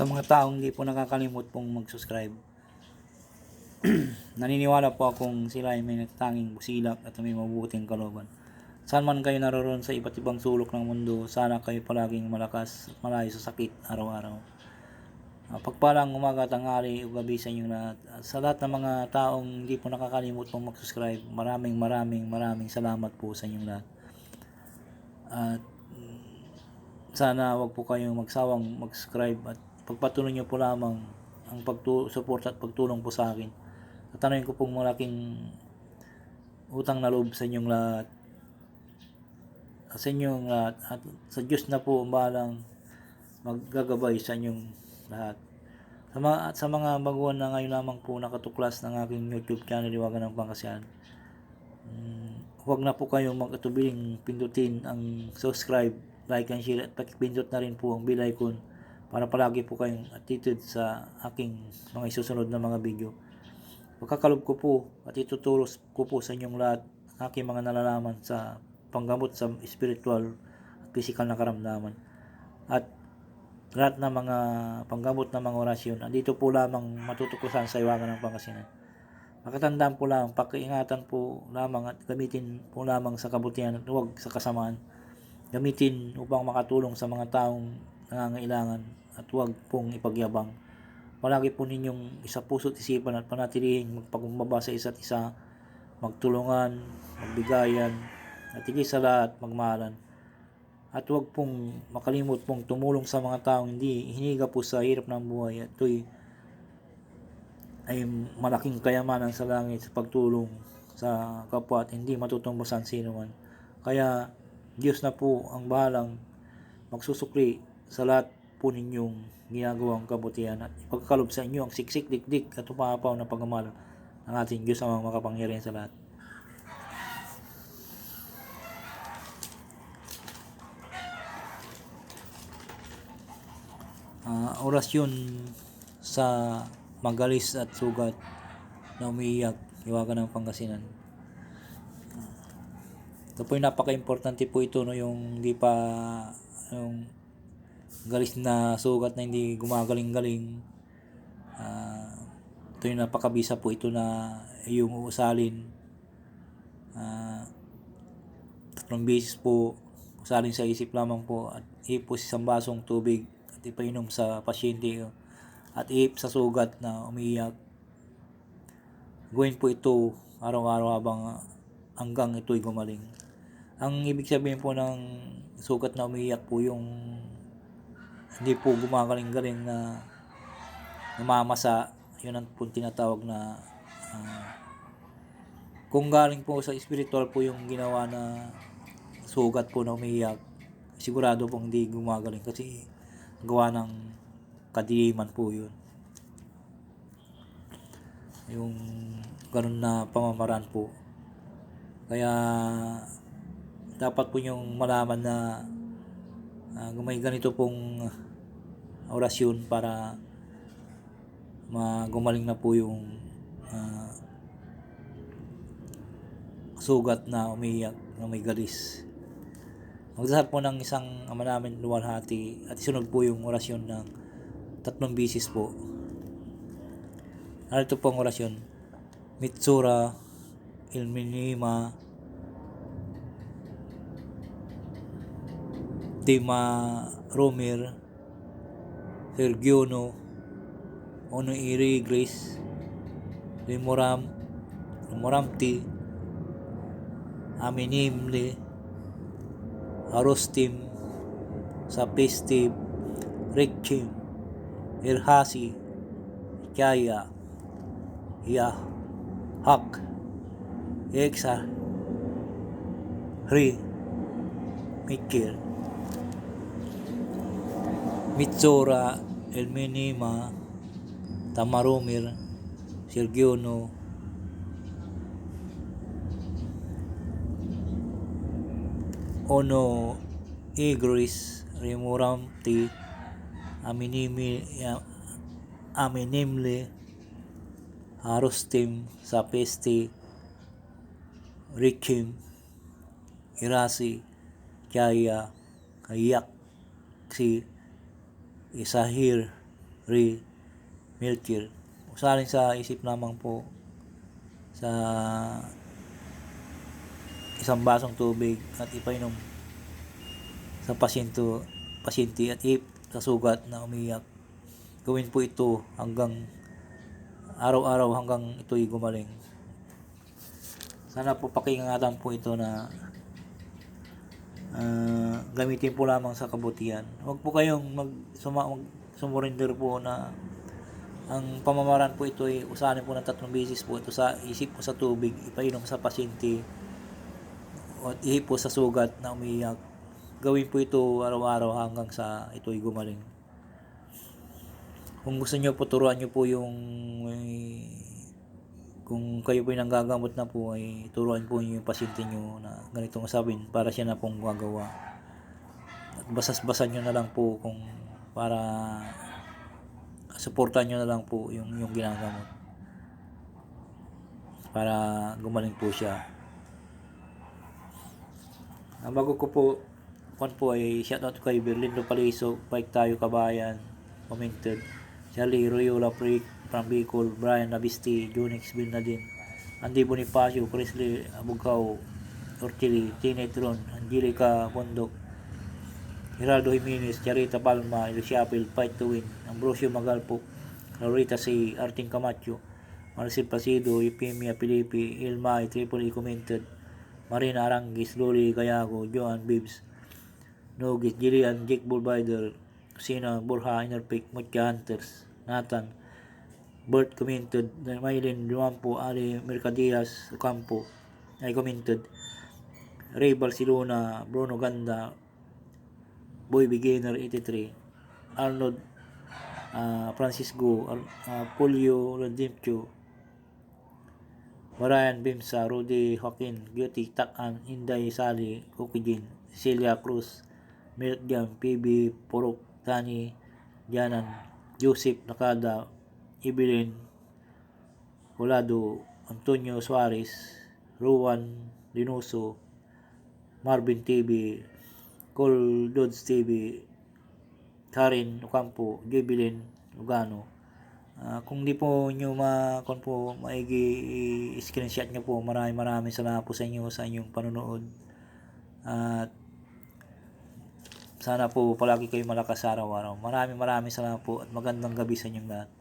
Sa mga taong hindi po nakakalimot pong mag-subscribe, naniniwala po akong sila ay may nagtanging busilak at may mabuting kalooban. Saan man kayo naroon sa iba't ibang sulok ng mundo, sana kayo palaging malakas at malayo sa sakit araw-araw. Uh, pagpalang umaga, tanghali, o gabi sa inyong lahat. At sa lahat ng mga taong hindi po nakakalimot pong mag-subscribe, maraming maraming maraming salamat po sa inyong lahat. At mm, sana wag po kayong magsawang mag-subscribe at pagpatuloy niyo po lamang ang pagtu-support at pagtulong po sa akin. At tanongin ko pong malaking utang na loob sa inyong lahat. Sa inyong lahat. At sa Diyos na po ang bahalang maggagabay sa inyong lahat. Sa mga, at sa mga baguhan na ngayon lamang po nakatuklas ng aking YouTube channel, Iwagan ng Pangasinan. Mm, huwag na po kayong mag-atubiling pindutin ang subscribe, like and share at pakipindot na rin po ang bell icon para palagi po kayong attitude sa aking mga isusunod na mga video. Pagkakalob ko po at ituturo ko po sa inyong lahat ang aking mga nalalaman sa panggamot sa spiritual at physical na karamdaman. At lahat ng mga panggamot ng mga orasyon, andito po lamang matutuklasan sa iwagan ng Pangasinan. Makatandaan po lang, pakiingatan po lamang at gamitin po lamang sa kabutihan at huwag sa kasamaan. Gamitin upang makatulong sa mga taong nangangailangan at huwag pong ipagyabang. Palagi po ninyong isa puso't isipan at panatilihing magpagumbaba sa isa't isa, magtulungan, magbigayan, at higit sa lahat magmahalan. At huwag pong makalimot pong tumulong sa mga taong hindi hiniga po sa hirap ng buhay at ito'y ay malaking kayamanan sa langit sa pagtulong sa kapwa at hindi matutumbasan sino man. Kaya Diyos na po ang bahalang magsusukli sa lahat po ninyong ginagawang kabutihan at ipagkalob sa inyo ang siksik, dikdik at umapaw na pagmamahal ng ating Diyos ang makapangyarihan sa lahat. Ah, orasyon sa magalis at sugat na umiiyak, iwagan ng Pangasinan. Ito po yung napaka-importante po ito no yung hindi pa yung galis na sugat na hindi gumagaling-galing. Ah, ito yung napakabisa po ito na yung uusalin. Ah, tatlong beses po usalin sa isip lamang po at ipos isang basong tubig at ipainom sa pasyente at iip sa sugat na umiiyak. Gawin po ito araw-araw habang hanggang ito'y gumaling. Ang ibig sabihin po ng sugat na umiiyak po yung hindi po gumagaling-galing na namamasa. Yun ang po tinatawag na ah, kung galing po sa spiritual po yung ginawa na sugat po na umiiyak, sigurado pong hindi gumagaling kasi gawa ng kadiliman po yun. Yung ganun na pamamaraan po. Kaya dapat po yung malaman na uh, may ganito pong orasyon para magumaling na po yung ah, sugat na umiiyak na may galis. Magdasal po ng isang ama namin luwalhati at isunod po yung orasyon ng tatlong bisis po. Ano ito po ang orasyon? Mitsura, Ilminima, Tima Romir, Sergiono, Ono Iri Grace, Limoram, Limoramti, Aminimli, Arostim, Sapistim, Rikchim, Irhasi, Kaya, Ya, Hak, Eksa, Hri, Mikir, Mitsura, Elminima, Tamarumir, Sergiono, Ono Igris Rimuramti Aminimi Aminimli Harustim Sapesti Rikim Irasi Kaya Kayak Si Isahir Ray Milcher. Usalin sa isip lamang po sa isang basong tubig at ipainom sa pasyente, pasyente at ip sa sugat na umiyak. Gawin po ito hanggang araw-araw hanggang ito'y gumaling. Sana po pakingatan po ito na ah, gamitin po lamang sa kabutihan. Huwag po kayong mag, suma, mag sumurinder po na ang pamamaraan po ito ay usahanin po ng tatlong beses po ito sa isip po sa tubig, ipainom sa pasyente o ihip po sa sugat na umiiyak. Gawin po ito araw-araw hanggang sa ito'y gumaling. Kung gusto nyo po, turuan nyo po yung eh, kung kayo po nanggagamot na po ay turuan po nyo yung pasyente nyo na ganitong sabin para siya na pong gagawa. At basas-basan nyo na lang po kung para suportahan nyo na lang po yung, yung ginagamot para gumaling po siya. Ang bago ko po, kwan po ay shoutout kay Berlindo Paliso, Pike Tayo Kabayan, commented. Charlie Royola Prick, from Bicol, Brian Nabisti, Junix Bernadine, Andy Bonifacio, Presley Abugao, Orchili, Janet Ron, Angelica Bondok, Geraldo Jimenez, Charita Palma, Elisha Apil, Fight to Win, Ambrosio Magalpo, Lorita C. Arting Camacho, Marcel Placido, Eupemia Pilipi, Ilmay, Tripoli Commented, Marina Arangis, Loli Gayago, Joan Bibbs, Nogis, Jillian, Jake Bullbider, Sina, Borja, Innerpick, Mutya Hunters, Nathan, Bert Commented, Maylin Luampo, Ali Mercadias, Campo, ay commented, Ray Barcelona, Bruno Ganda, Boy Beginner 83, Arnold ah, Francisco, Ar- ah, Julio Rodimcho, Brian Bimsa, Rudy Joaquin, Beauty Takan, Inday Sali, Kukijin, Celia Cruz, Milk Jam, PB Purok, Dani, Janan, Joseph Nakada, Evelyn, Colado, Antonio Suarez, Ruan Dinuso, Marvin TV, Cole Dodds TV, Karin Ocampo, Jubilin Lugano. Ah, kung di po nyo ma kung po maigi screenshot nyo po maraming maraming salamat po sa inyo sa inyong panonood. At sana po palagi kayo malakas araw-araw. Maraming maraming salamat po at magandang gabi sa inyong lahat